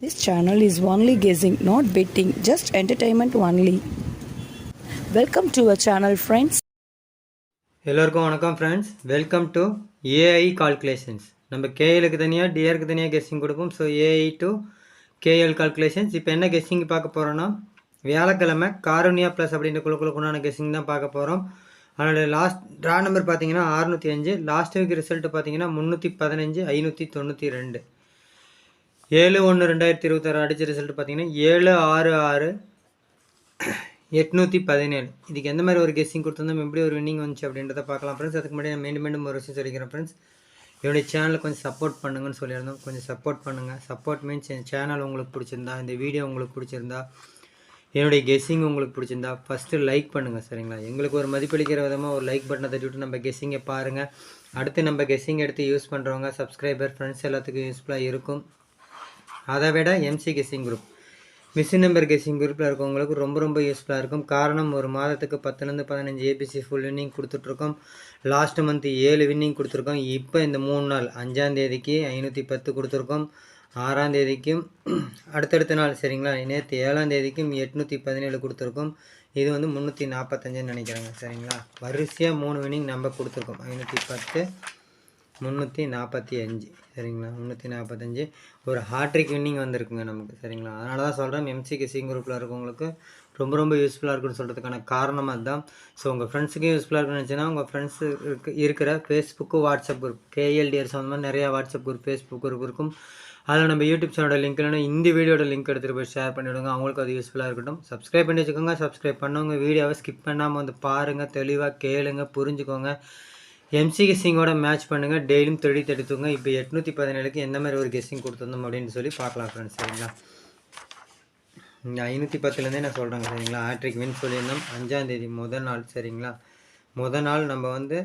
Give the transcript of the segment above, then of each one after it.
This channel is only guessing, not betting, just entertainment only. Welcome to our channel friends. எல்லோருக்கும் வணக்கம் friends welcome to AI calculations நம்ம கேஎலுக்கு தனியாக டிஆருக்கு தனியாக கெஸ்ஸிங் கொடுப்போம். So AI to KL calculations இப்போ என்ன கெஸ்ஸிங் பார்க்க போகிறோன்னா வியாழக்கிழமை காரோனியா ப்ளஸ் அப்படின்ற குழுக்குழுக்குண்டான கெஸ்ஸிங் தான் பார்க்க போகிறோம் அதனோட லாஸ்ட் ட்ரா நம்பர் பார்த்தீங்கன்னா அறுநூற்றி அஞ்சு. லாஸ்ட் வீக் ரிசல்ட்டு பார்த்தீங்கன்னா முந்நூற்றி பதினஞ்சு ஐநூற்றி தொண்ணூற்றி ரெண்டு. ஏழு ஒன்று ரெண்டாயிரத்தி இருபத்தாறு அடித்த ரிசல்ட் பார்த்தீங்கன்னா ஏழு ஆறு ஆறு எட்நூற்றி பதினேழு. இதுக்கு எந்த மாதிரி ஒரு கெஸ்ஸிங் கொடுத்துருந்தோம்? எப்படி ஒரு வின்னிங் வந்துச்சு அப்படின்றத பார்க்கலாம் ஃப்ரெண்ட்ஸ் அதுக்கு முன்னாடி நான் மீண்டும் மீண்டும் ஒரு விஷயம் சொல்லிக்கிறேன் ஃப்ரெண்ட்ஸ் என்னுடைய சேனலை கொஞ்சம் சப்போர்ட் பண்ணுங்கன்னு சொல்லியிருந்தோம். கொஞ்சம் சப்போர்ட் பண்ணுங்கள் சப்போர்ட் மீன்ஸ் என் சேனல் உங்களுக்கு பிடிச்சிருந்தா இந்த வீடியோ உங்களுக்கு பிடிச்சிருந்தா என்னுடைய கெஸ்ஸிங் உங்களுக்கு பிடிச்சிருந்தா ஃபஸ்ட்டு லைக் பண்ணுங்கள் சரிங்களா? எங்களுக்கு ஒரு மதிப்பளிக்கிற விதமாக ஒரு லைக் பட்டனை தட்டி விட்டு நம்ம கெஸ்ஸிங்கை பாருங்கள் அடுத்து நம்ம கெஸ்ஸிங் எடுத்து யூஸ் பண்ணுறவங்க சப்ஸ்கிரைபர் ஃப்ரெண்ட்ஸ் எல்லாத்துக்கும் யூஸ்ஃபுல்லாக இருக்கும். அதை விட MC guessing group missing number guessing குரூப்பில் இருக்கவங்களுக்கு ரொம்ப ரொம்ப யூஸ்ஃபுல்லாக இருக்கும். காரணம் ஒரு மாதத்துக்கு பத்துலேருந்து பதினஞ்சு ஏபிசி ஃபுல் வின்னிங் கொடுத்துட்ருக்கோம். லாஸ்ட் மந்த் ஏழு வின்னிங் கொடுத்துருக்கோம். இப்போ இந்த மூணு நாள் அஞ்சாந்தேதிக்கு ஐநூற்றி பத்து கொடுத்துருக்கோம். ஆறாம் தேதிக்கும் அடுத்தடுத்த நாள் சரிங்களா? நேற்று ஏழாம் தேதிக்கும் எட்நூற்றி பதினேழு கொடுத்துருக்கோம். இது வந்து முந்நூற்றி நாற்பத்தஞ்சுன்னு நினைக்கிறேங்க சரிங்களா? வரிசையாக மூணு வின்னிங் நம்ம கொடுத்துருக்கோம். ஐநூற்றி பத்து முந்நூற்றி நாற்பத்தி அஞ்சு சரிங்களா? முந்நூற்றி நாற்பத்தஞ்சு ஒரு ஹாட்ரிக் வின்னிங் வந்திருக்குங்க நமக்கு சரிங்களா? அதனால தான் சொல்கிறேன் எம்சிக்கு சி குரூப்பில் இருக்கவங்களுக்கு ரொம்ப ரொம்ப யூஸ்ஃபுல்லாக இருக்குன்னு சொல்கிறதுக்கான காரணம் அதுதான். ஸோ உங்கள் ஃப்ரெண்ட்ஸுக்கும் யூஸ்ஃபுல்லாக இருக்குன்னு நினச்சின்னா உங்கள் ஃப்ரெண்ட்ஸு இருக்கு இருக்கிற ஃபேஸ்புக்கு வாட்ஸ்அப் குரூப் கேஎல்டிஆர் சம்மந்தமாக நிறையா வாட்ஸ்அப் குரூப் ஃபேஸ்புக் குரூப் இருக்கும். அதில் நம்ம யூடியூப் சேனலோட லிங்க் இல்லைன்னா இந்த வீடியோட லிங்க் எடுத்துகிட்டு போய் ஷேர் பண்ணிவிடுங்க அவங்களுக்கு அது யூஸ்ஃபுல்லாக இருக்கட்டும். சப்ஸ்கிரைப் பண்ணி வச்சுக்கோங்க. சப்ஸ்கிரைப் பண்ணவங்க வீடியோவை ஸ்கிப் பண்ணாமல் வந்து பாருங்கள் தெளிவாக கேளுங்க புரிஞ்சுக்கோங்க. எம்சி கெஸ்ஸிங்கோட மேட்ச் பண்ணுங்கள் டெய்லியும் தேடி தடுத்துங்க இப்போ எட்நூற்றி பதினேழுக்கு எந்த மாதிரி ஒரு கெஸ்ஸிங் கொடுத்துருந்தோம் அப்படின்னு சொல்லி பார்க்கலாம் ஃப்ரெண்ட்ஸ் சரிங்களா? ஐநூற்றி பத்துலேருந்தே நான் சொல்கிறேங்க சரிங்களா? ஆட்ரிக் வின் சொல்லியிருந்தோம். அஞ்சாந்தேதி முதல் நாள் சரிங்களா? முதல் நாள் நம்ம வந்து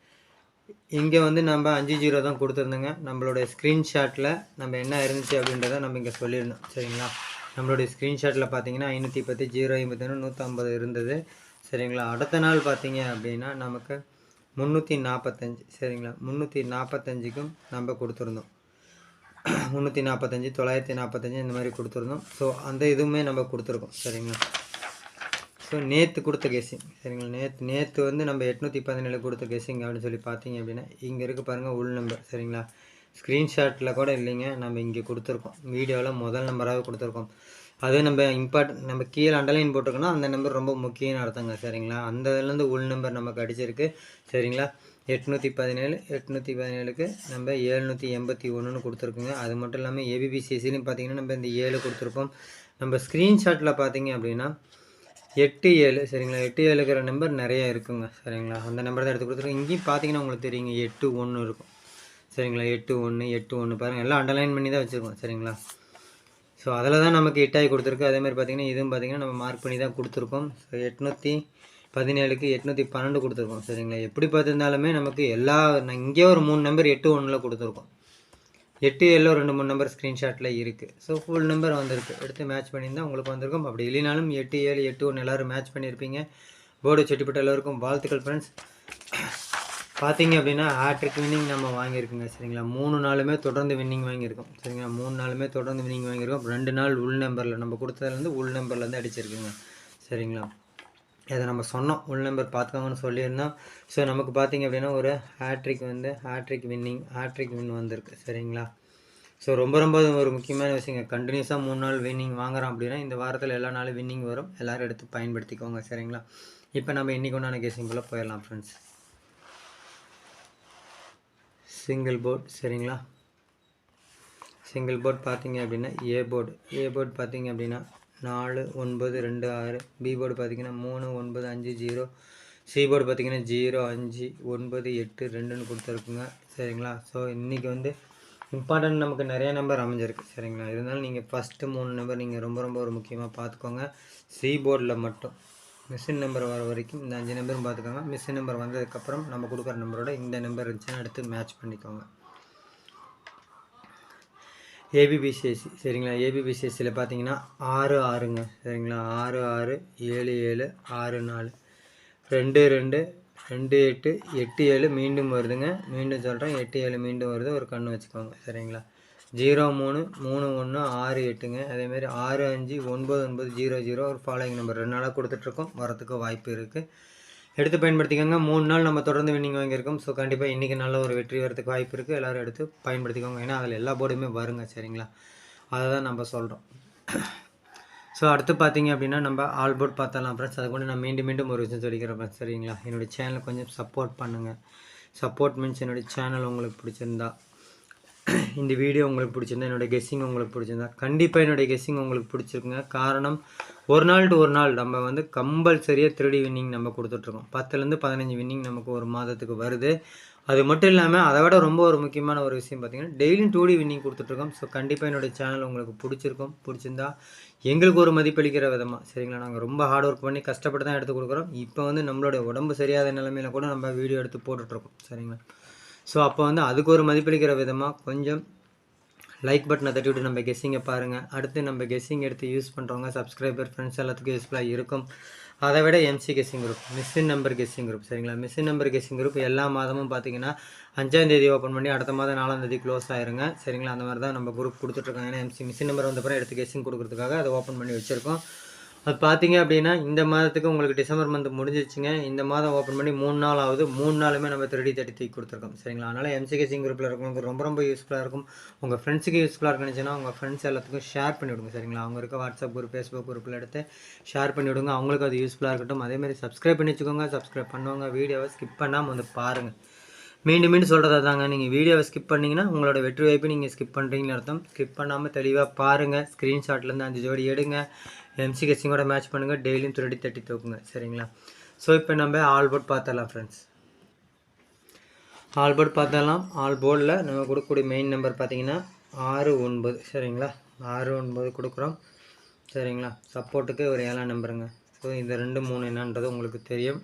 இங்கே வந்து நம்ம அஞ்சு ஜீரோ தான் கொடுத்துருந்தோங்க. நம்மளோட ஸ்க்ரீன்ஷாட்டில் நம்ம என்ன இருந்துச்சு அப்படின்றத நம்ம இங்கே சொல்லியிருந்தோம் சரிங்களா? நம்மளுடைய ஸ்க்ரீன்ஷாட்டில் பார்த்தீங்கன்னா ஐநூற்றி பத்து ஜீரோ ஐம்பத்தொன்று நூற்றம்பது இருந்தது சரிங்களா? அடுத்த நாள் பார்த்தீங்க அப்படின்னா நமக்கு முந்நூற்றி நாற்பத்தஞ்சு சரிங்களா? முந்நூற்றி நாற்பத்தஞ்சுக்கும் நம்ம கொடுத்துருந்தோம். முந்நூற்றி நாற்பத்தஞ்சு தொள்ளாயிரத்தி நாற்பத்தஞ்சு இந்த மாதிரி கொடுத்துருந்தோம். ஸோ அந்த இதுவுமே நம்ம கொடுத்துருக்கோம் சரிங்களா? ஸோ நேற்று கொடுத்த கெஸிங் சரிங்களா? நேற்று நேற்று வந்து நம்ம எட்நூற்றி பதினேழு கொடுத்த கெஸ்ஸிங் அப்படின்னு சொல்லி பார்த்தீங்க அப்படின்னா இங்கே இருக்க பாருங்கள் உள் நம்பர் சரிங்களா? ஸ்க்ரீன்ஷாட்டில் கூட இல்லைங்க நம்ம இங்கே கொடுத்துருக்கோம். வீடியோவில் முதல் நம்பராகவே கொடுத்துருக்கோம். அதே நம்ம இம்பார்ட் நம்ம கீழே அண்டர்லைன் போட்டிருக்கோன்னா அந்த நம்பர் ரொம்ப முக்கியம்னு அர்த்தங்க சரிங்களா? அந்த இதுலேருந்து உள் நம்பர் நமக்கு அடிச்சிருக்கு சரிங்களா? எட்நூற்றி பதினேழு எட்நூற்றி பதினேழுக்கு நம்ம ஏழ்நூற்றி எண்பத்தி ஒன்றுன்னு கொடுத்துருக்குங்க. அது மட்டும் இல்லாமல் ஏபிபிசிசிலையும் பார்த்தீங்கன்னா நம்ம இந்த ஏழு கொடுத்துருப்போம். நம்ம ஸ்க்ரீன்ஷாட்டில் பார்த்தீங்க அப்படின்னா எட்டு ஏழு சரிங்களா? எட்டு ஏழுக்கிற நம்பர் நிறைய இருக்குங்க சரிங்களா? அந்த நம்பர் தான் எடுத்து கொடுத்துருக்கோம். இங்கேயும் பார்த்தீங்கன்னா உங்களுக்கு தெரியுங்க எட்டு ஒன்று இருக்கும் சரிங்களா? எட்டு ஒன்று எட்டு ஒன்று பாருங்கள் எல்லாம் அண்டர்லைன் பண்ணி தான் வச்சுருக்கோம் சரிங்களா? ஸோ அதில் தான் நமக்கு எட்டாகி கொடுத்துருக்கு. அதே மாதிரி பார்த்தீங்கன்னா இதுவும் பார்த்தீங்கன்னா நம்ம மார்க் பண்ணி தான் கொடுத்துருக்கோம். ஸோ எட்நூற்றி பதினேழுக்கு எட்நூற்றி பன்னெண்டு கொடுத்துருக்கோம். சரிங்களா? எப்படி பார்த்துருந்தாலுமே நமக்கு எல்லா இங்கேயே ஒரு மூணு நம்பர் எட்டு ஒன்றில் கொடுத்துருக்கோம். எட்டு ஏழில் ரெண்டு மூணு நம்பர் ஸ்க்ரீன்ஷாட்டில் இருக்குது ஸோ ஃபுல் நம்பர் வந்திருக்கு. எடுத்து மேட்ச் பண்ணியிருந்தால் உங்களுக்கு வந்திருக்கும். அப்படி இல்லைனாலும் எட்டு ஏழு எட்டு ஒன்று எல்லோரும் மேட்ச் பண்ணியிருப்பீங்க. போர்டு செட்டிப்பட்ட எல்லோருக்கும் வாழ்த்துக்கள் ஃப்ரெண்ட்ஸ் பார்த்தீங்க அப்படின்னா ஹேட்ரிக் வின்னிங் நம்ம வாங்கியிருக்குங்க சரிங்களா? மூணு நாளுமே தொடர்ந்து வின்னிங் வாங்கியிருக்கோம் சரிங்களா? மூணு நாளுமே தொடர்ந்து வின்னிங் வாங்கியிருக்கோம். ரெண்டு நாள் உள் நம்பரில் நம்ம கொடுத்ததுலேருந்து உள் நம்பர்லேருந்து அடிச்சிருக்குங்க சரிங்களா? அதை நம்ம சொன்னோம் உள் நம்பர் பார்த்துக்கோங்கன்னு சொல்லியிருந்தோம். ஸோ நமக்கு பார்த்தீங்க அப்படின்னா ஒரு ஹேட்ரிக் வந்து ஹேட்ரிக் வின்னிங் ஹேட்ரிக் வின் வந்திருக்கு சரிங்களா? ஸோ ரொம்ப ரொம்ப ஒரு முக்கியமான விஷயங்க. கண்டினியூஸாக மூணு நாள் வின்னிங் வாங்குகிறோம் அப்படின்னா இந்த வாரத்தில் எல்லா நாளும் வின்னிங் வரும். எல்லோரும் எடுத்து பயன்படுத்திக்கோங்க சரிங்களா? இப்போ நம்ம இன்றைக்கி ஒன்றான கேசிங்குள்ளே போயிடலாம் ஃப்ரெண்ட்ஸ் சிங்கிள் போர்ட் சரிங்களா? சிங்கிள் போர்ட் பார்த்தீங்க அப்படின்னா ஏ போர்டு ஏ போர்டு பார்த்தீங்க அப்படின்னா நாலு ஒன்பது ரெண்டு ஆறு. பி போர்டு பார்த்தீங்கன்னா மூணு ஒன்பது அஞ்சு ஜீரோ. சி போர்டு பார்த்தீங்கன்னா ஜீரோ அஞ்சு ஒன்பது எட்டு ரெண்டுன்னு கொடுத்துருக்குங்க. சரிங்களா? ஸோ இன்றைக்கி வந்து இம்பார்ட்டன்ட் நமக்கு நிறைய நம்பர் அமைஞ்சிருக்கு. சரிங்களா? இருந்தாலும் நீங்கள் ஃபஸ்ட்டு மூணு நம்பர் நீங்கள் ரொம்ப ரொம்ப ஒரு முக்கியமாக பார்த்துக்கோங்க. சி போர்டில் மட்டும். மிஷின் நம்பர் வர வரைக்கும் இந்த அஞ்சு நம்பரும் பார்த்துக்கோங்க. மிஷின் நம்பர் வந்ததுக்கப்புறம் நம்ம கொடுக்குற நம்பரோட இந்த நம்பர் இருந்துச்சுன்னா எடுத்து மேட்ச் பண்ணிக்கோங்க. ஏபிபிசிஎஸ்சி சரிங்களா? ஏபிபிசிஎஸ்சியில் பார்த்தீங்கன்னா ஆறு ஆறுங்க சரிங்களா? ஆறு ஆறு ஏழு ஏழு ஆறு நாலு. ரெண்டு ரெண்டு ரெண்டு எட்டு எட்டு ஏழு மீண்டும் வருதுங்க. மீண்டும் சொல்கிறேன் எட்டு ஏழு மீண்டும் வருது. ஒரு கண்ணு வச்சுக்கோங்க சரிங்களா? ஜீரோ மூணு மூணு ஒன்று ஆறு எட்டுங்க. அதேமாரி ஆறு அஞ்சு ஒன்பது ஒன்பது ஜீரோ ஜீரோ ஒரு ஃபாலோயிங் நம்பர் ரெண்டு நாளாக கொடுத்துட்ருக்கோம். வரத்துக்கு வாய்ப்பு இருக்குது எடுத்து பயன்படுத்திக்கோங்க. மூணு நாள் நம்ம தொடர்ந்து வின்னிங் வாங்கியிருக்கோம். ஸோ கண்டிப்பாக இன்றைக்கி நல்ல ஒரு வெற்றி வரத்துக்கு வாய்ப்பு இருக்குது எல்லோரும் எடுத்து பயன்படுத்திக்கோங்க. ஏன்னா அதில் எல்லா போர்டுமே வருங்க சரிங்களா? அதை தான் நம்ம சொல்கிறோம் ஸோ அடுத்து பார்த்தீங்க அப்படின்னா நம்ம ஆல் போர்ட் பார்த்தலாம் ஃப்ரெண்ட்ஸ் அதை கொண்டு நான் மீண்டும் மீண்டும் ஒரு விஷயம் சொல்லிக்கிறேன் ஃப்ரெண்ட்ஸ் சரிங்களா? என்னுடைய சேனலை கொஞ்சம் சப்போர்ட் பண்ணுங்கள் சப்போர்ட் மீன்ஸ் என்னுடைய சேனல் உங்களுக்கு பிடிச்சிருந்தா. இந்த வீடியோ உங்களுக்கு பிடிச்சிருந்தா என்னோடய கெஸ்ஸிங் உங்களுக்கு பிடிச்சிருந்தா கண்டிப்பாக என்னுடைய கெஸ்ஸிங் உங்களுக்கு பிடிச்சிருக்குங்க. காரணம் ஒரு நாள் டு ஒரு நாள் நம்ம வந்து கம்பல்சரியாக திருடி வின்னிங் நம்ம கொடுத்துட்ருக்கோம். பத்துலேருந்து பதினஞ்சு வின்னிங் நமக்கு ஒரு மாதத்துக்கு வருது. அது மட்டும் இல்லாமல் அதை விட ரொம்ப ஒரு முக்கியமான ஒரு விஷயம் பார்த்தீங்கன்னா டெய்லியும் டூ டி வின்னிங் கொடுத்துட்ருக்கோம். ஸோ கண்டிப்பாக என்னுடைய சேனல் உங்களுக்கு பிடிச்சிருக்கும் பிடிச்சிருந்தா எங்களுக்கு ஒரு மதிப்பளிக்கிற விதமாக சரிங்களா? நாங்கள் ரொம்ப ஹார்ட் ஒர்க் பண்ணி கஷ்டப்பட்டு தான் எடுத்து கொடுக்குறோம். இப்போ வந்து நம்மளோட உடம்பு சரியாத நிலமையில கூட நம்ம வீடியோ எடுத்து போட்டுட்ருக்கோம். சரிங்களா? ஸோ அப்போ வந்து அதுக்கு ஒரு மதிப்பளிக்கிற விதமாக கொஞ்சம் லைக் பட்டனை தட்டி விட்டு நம்ம கெஸ்ஸிங்கை பாருங்கள் அடுத்து நம்ம கெஸ்ஸிங் எடுத்து யூஸ் பண்ணுறவங்க சப்ஸ்கிரைபர் ஃப்ரெண்ட்ஸ் எல்லாத்துக்கும் யூஸ்ஃபுல்லாக இருக்கும். அதை விட MC guessing group missing number guessing group சரிங்களா? மிஸ்ஸின் நம்பர் கெஸ்ஸிங் குரூப் எல்லா மாதமும் பார்த்தீங்கன்னா அஞ்சாம் தேதி ஓப்பன் பண்ணி அடுத்த மாதம் நாலாம் தேதி க்ளோஸ் ஆயிருங்க. சரிங்களா? அந்த மாதிரி தான் நம்ம குரூப் கொடுத்துட்ருக்காங்க ஏன்னா எம்சி மிஸ்ஸின் நம்பர் வந்தப்பறம் எடுத்து கெஸ்ஸிங் கொடுக்குறதுக்காக அதை ஓப்பன் பண்ணி வச்சுருக்கோம். அது பார்த்தீங்க அப்படின்னா இந்த மாதத்துக்கு உங்களுக்கு டிசம்பர் மந்த் முடிஞ்சிச்சுங்க இந்த மாதம் ஓப்பன் பண்ணி மூணு நாள் ஆகுது. மூணு நாளுமே நம்ம திருடி தட்டி தூக்கி கொடுத்துருக்கோம். சரிங்களா? அதனால் எம்சிகேசிங் குரூப்பில் இருக்கவங்களுக்கு ரொம்ப ரொம்ப யூஸ்ஃபுல்லாக இருக்கும். உங்கள் ஃப்ரெண்ட்ஸுக்கு யூஸ்ஃபுல்லாக இருக்குன்னு உங்கள் ஃப்ரெண்ட்ஸ் எல்லாத்துக்கும் ஷேர் பண்ணி விடுங்க. சரிங்களா? அவங்க இருக்க வாட்ஸ்அப் குரூப் ஃபேஸ்புக் குரூப்பில் எடுத்து ஷேர் பண்ணி விடுங்க. அவங்களுக்கு அது யூஸ்ஃபுல்லாக இருக்கட்டும். அதேமாதிரி சப்ஸ்கிரைப் பண்ணி வச்சுக்கோங்க. சப்ஸ்கிரைப் பண்ணுவாங்க. வீடியோவை ஸ்கிப் பண்ணாமல் வந்து பாருங்கள் மீண்டும் மீண்டும் சொல்கிறதா தாங்க நீங்கள் வீடியோவை ஸ்கிப் பண்ணிங்கன்னா உங்களோட வெற்றி வாய்ப்பு நீங்கள் ஸ்கிப் பண்ணுறீங்கன்னு அர்த்தம். ஸ்கிப் பண்ணாமல் தெளிவாக பாருங்கள் ஸ்க்ரீன்ஷாட்லேருந்து அஞ்சு ஜோடி எடுங்க. எம்சி கெஸ்ஸிங்கோட மேட்ச் பண்ணுங்கள் டெய்லியும் திருடி தட்டி தூக்குங்க. சரிங்களா? ஸோ இப்போ நம்ம all board friends all board பார்த்தரலாம் all போர்டில் நம்ம கொடுக்கக்கூடிய மெயின் நம்பர் பார்த்தீங்கன்னா ஆறு ஒன்பது. சரிங்களா? ஆறு ஒன்பது கொடுக்குறோம். சரிங்களா? சப்போர்ட்டுக்கு ஒரு ஏழாம் நம்பருங்க ஸோ இந்த ரெண்டு மூணு என்னன்றது உங்களுக்கு தெரியும்.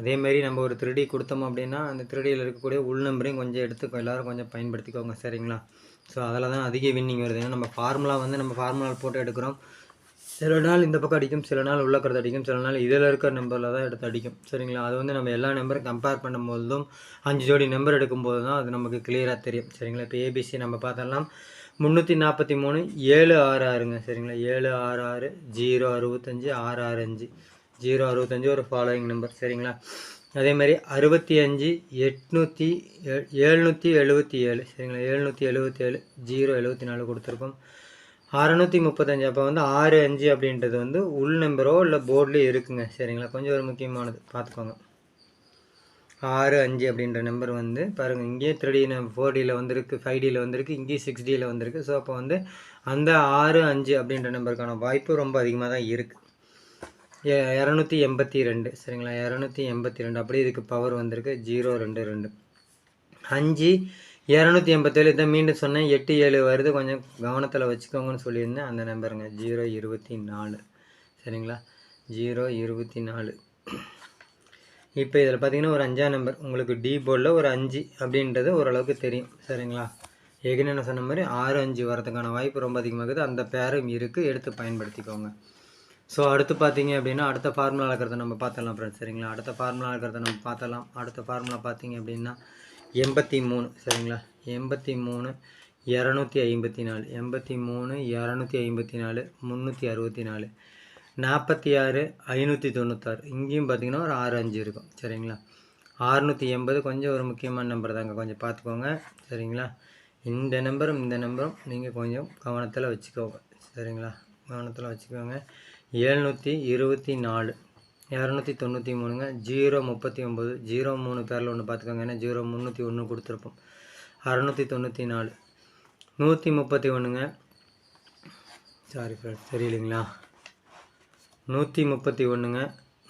அதேமாரி நம்ம ஒரு திருடி கொடுத்தோம் அப்படின்னா அந்த திருடியில் இருக்கக்கூடிய உள் நம்பரையும் கொஞ்சம் எடுத்து எல்லோரும் கொஞ்சம் பயன்படுத்திக்கோங்க. சரிங்களா? ஸோ அதில் தான் அதிக வின்னிங் வருது. ஏன்னா நம்ம ஃபார்முலா வந்து நம்ம ஃபார்முலா போட்டு எடுக்கிறோம். சில நாள் இந்த பக்கம் அடிக்கும் சில நாள் உள்ளக்கிறது அடிக்கும் சில நாள் இதில் இருக்கிற நம்பரில் தான் எடுத்து அடிக்கும். சரிங்களா? அது வந்து நம்ம எல்லா நம்பரும் கம்பேர் பண்ணும்போதும் அஞ்சு ஜோடி நம்பர் எடுக்கும்போது தான் அது நமக்கு கிளியராக தெரியும். சரிங்களா? இப்போ ஏபிசி நம்ம பார்த்தோம்னா முந்நூற்றி நாற்பத்தி மூணு ஏழு ஆறு ஆறுங்க. சரிங்களா? ஏழு ஆறு ஆறு ஜீரோ அறுபத்தஞ்சி ஆறு ஆறு அஞ்சு. ஜீரோ அறுபத்தஞ்சி ஒரு ஃபாலோயிங் நம்பர் சரிங்களா? அதே மாதிரி அறுபத்தி அஞ்சு எட்நூற்றி எழுநூற்றி எழுபத்தி ஏழு. சரிங்களா? எழுநூற்றி எழுபத்தி ஏழு ஜீரோ எழுபத்தி நாலு கொடுத்துருக்கோம். அறநூற்றி முப்பத்தஞ்சு. அப்போ வந்து ஆறு அஞ்சு அப்படின்றது வந்து உள் நம்பரோ இல்லை போர்ட்லேயோ இருக்குங்க. சரிங்களா? கொஞ்சம் ஒரு முக்கியமானது. பார்த்துக்கோங்க ஆறு அஞ்சு அப்படின்ற நம்பர் வந்து பாருங்கள் இங்கேயே த்ரீ நம் ஃபோர் டியில் வந்திருக்கு ஃபைவ் டியில் வந்திருக்கு இங்கேயும் சிக்ஸ் டியில் வந்திருக்கு. ஸோ அப்போ வந்து அந்த ஆறு அஞ்சு அப்படின்ற நம்பருக்கான வாய்ப்பு ரொம்ப அதிகமாக தான் இருக்குது இரநூத்தி எண்பத்தி ரெண்டு. சரிங்களா? இரநூத்தி எண்பத்தி ரெண்டு. அப்படியே இதுக்கு பவர் வந்திருக்கு. ஜீரோ ரெண்டு ரெண்டு. அஞ்சு இரநூத்தி எண்பத்தேழு இதை மீண்டும் சொன்னேன். எட்டு ஏழு வருது. கொஞ்சம் கவனத்தில் வச்சுக்கோங்கன்னு சொல்லியிருந்தேன். அந்த நம்பருங்க. ஜீரோ இருபத்தி நாலு. சரிங்களா? ஜீரோ இருபத்தி நாலு. இப்போ இதில் பார்த்தீங்கன்னா ஒரு அஞ்சாம் நம்பர். உங்களுக்கு டி போர்டில் ஒரு அஞ்சு அப்படின்றது ஓரளவுக்கு தெரியும். சரிங்களா? ஏற்கனவே நான் சொன்ன மாதிரி ஆறு அஞ்சு வரதுக்கான வாய்ப்பு ரொம்ப அதிகமாக இருக்குது. அந்த பேரும் இருக்குது எடுத்து பயன்படுத்திக்கோங்க. ஸோ அடுத்து பார்த்தீங்க அப்படின்னா அடுத்த ஃபார்முலா இருக்கிறத நம்ம பார்த்துடலாம் ஃப்ரெண்ட்ஸ் சரிங்களா? அடுத்த ஃபார்முலா இருக்கிறத நம்ம பார்த்தலாம் அடுத்த ஃபார்முலா பார்த்தீங்க அப்படின்னா எண்பத்தி மூணு சரிங்களா? எண்பத்தி மூணு இரநூத்தி ஐம்பத்தி நாலு எண்பத்தி மூணு இரநூத்தி ஐம்பத்தி நாலு முந்நூற்றி அறுபத்தி நாலு நாற்பத்தி ஆறு ஐநூற்றி தொண்ணூத்தாறு. இங்கேயும் பார்த்தீங்கன்னா ஒரு ஆறு அஞ்சு இருக்கும் சரிங்களா? ஆறுநூற்றி எண்பது கொஞ்சம் ஒரு முக்கியமான நம்பர் தாங்க கொஞ்சம் பார்த்துக்கோங்க சரிங்களா? இந்த நம்பரும் இந்த நம்பரும் நீங்கள் கொஞ்சம் கவனத்தில் வச்சுக்கோங்க சரிங்களா? கவனத்தில் வச்சுக்கோங்க. ஏழ்நூற்றி இருபத்தி நாலு. இரநூத்தி தொண்ணூற்றி மூணுங்க. ஜீரோ முப்பத்தி ஒம்பது ஜீரோ மூணு பேரில் ஒன்று பார்த்துக்கோங்க ஏன்னா ஜீரோ முந்நூற்றி ஒன்று கொடுத்துருப்போம். அறநூற்றி தொண்ணூற்றி நாலு. நூற்றி முப்பத்தி ஒன்றுங்க. சாரி ஃப்ரெண்ட் தெரியலைங்களா? நூற்றி முப்பத்தி ஒன்றுங்க.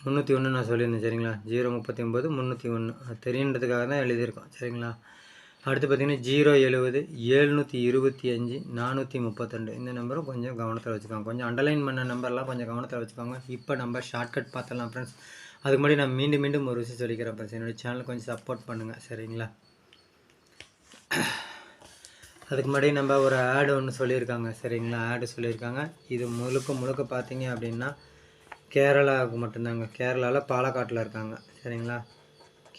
முந்நூற்றி ஒன்று நான் சொல்லியிருந்தேன் சரிங்களா? ஜீரோ முப்பத்தி ஒம்பது முந்நூற்றி ஒன்று. அது தெரியுன்றதுக்காக தான் எழுதியிருக்கோம் சரிங்களா? அடுத்து பார்த்தீங்கன்னா ஜீரோ எழுபது ஏழ்நூற்றி இருபத்தி அஞ்சு நானூற்றி முப்பத்தெண்டு. இந்த நம்பரும் கொஞ்சம் கவனத்தில் வச்சுக்கோங்க. கொஞ்சம் அண்டர்லைன் பண்ண நம்பர்லாம் கொஞ்சம் கவனத்தில் வச்சுக்கோங்க. இப்போ நம்ம ஷார்ட்கட் பார்த்துடலாம் ஃப்ரெண்ட்ஸ் அதுக்கு முன்னாடி நான் மீண்டும் மீண்டும் ஒரு விஷயம் சொல்லிக்கிறேன் ஃப்ரெண்ட்ஸ் என்னோடய சேனல் கொஞ்சம் சப்போர்ட் பண்ணுங்கள் சரிங்களா? அதுக்கு முன்னாடி நம்ம ஒரு ஆடு ஒன்று சொல்லியிருக்காங்க சரிங்களா? ஆடு சொல்லியிருக்காங்க. இது முழுக்க முழுக்க பார்த்தீங்க அப்படின்னா கேரளாவுக்கு மட்டும்தாங்க. கேரளாவில் பாலக்காட்டில் இருக்காங்க சரிங்களா?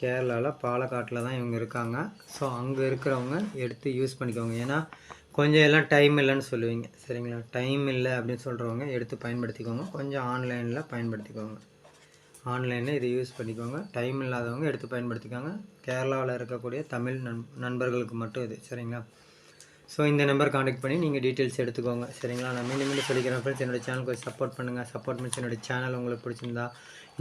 கேரளாவில் பாலக்காட்டில் தான் இவங்க இருக்காங்க. ஸோ அங்கே இருக்கிறவங்க எடுத்து யூஸ் பண்ணிக்கோங்க. ஏன்னா கொஞ்சம் எல்லாம் டைம் இல்லைன்னு சொல்லுவீங்க. சரிங்களா? டைம் இல்லை அப்படின்னு சொல்கிறவங்க எடுத்து பயன்படுத்திக்கோங்க. கொஞ்சம் ஆன்லைனில் பயன்படுத்திக்கோங்க. ஆன்லைனில் இதை யூஸ் பண்ணிக்கோங்க. டைம் இல்லாதவங்க எடுத்து பயன்படுத்திக்கோங்க. கேரளாவில் இருக்கக்கூடிய தமிழ் நண் நண்பர்களுக்கு மட்டும் இது. சரிங்களா? ஸோ இந்த நம்பர் காண்டாக்ட் பண்ணி நீங்கள் டீட்டெயில்ஸ் எடுத்துக்கோங்க. சரிங்களா? நான் மீண்டும் மீண்டும் சொல்லிக்கிறேன் ஃப்ரெண்ட்ஸ் என்னோட சேனலுக்கு சப்போர்ட் பண்ணுங்கள் சப்போர்ட் பண்ணி என்னோடய சேனல் உங்களுக்கு பிடிச்சிருந்தா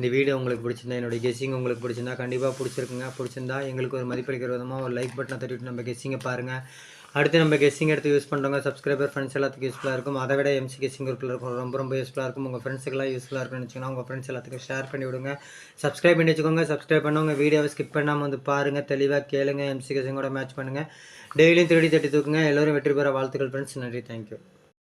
இந்த வீடியோ உங்களுக்கு பிடிச்சிருந்தா என்னோட கெஸ்ஸிங் உங்களுக்கு பிடிச்சிருந்தா கண்டிப்பாக பிடிச்சிருக்குங்க. பிடிச்சிருந்தா எங்களுக்கு ஒரு மதிப்பளிக்கிற விதமாக ஒரு லைக் பட்டனை தட்டிட்டு நம்ம கெஸ்ஸிங்கை பாருங்கள் அடுத்து நம்ம கெஸ்ஸிங் எடுத்து யூஸ் பண்ணுறவங்க சப்ஸ்கிரைபர் ஃப்ரெண்ட்ஸ் எல்லாத்துக்கும் யூஸ்ஃபுல்லாக இருக்கும். அதை விட எம்சி கெஸ்ஸிங் குரூப்பில் இருக்கும் ரொம்ப ரொம்ப யூஸ்ஃபுல்லாக இருக்கும். உங்கள் ஃப்ரெண்ட்ஸுக்கெல்லாம் யூஸ்ஃபுல்லாக இருக்கும்னு வச்சுக்கோங்க உங்கள் ஃப்ரெண்ட்ஸ் எல்லாத்துக்கும் ஷேர் பண்ணி விடுங்க. சப்ஸ்கிரைப் பண்ணி வச்சுக்கோங்க. சப்ஸ்கிரைப் பண்ணவங்க வீடியோவை ஸ்கிப் பண்ணாமல் வந்து பாருங்கள் தெளிவாக கேளுங்க. எம்சி கெஸ்ஸிங்கோட மேட்ச் பண்ணுங்கள் டெய்லியும் திருடி தட்டி தூக்குங்க. எல்லோரும் வெற்றி பெற வாழ்த்துக்கள் ஃப்ரெண்ட்ஸ் நன்றி. தேங்க்யூ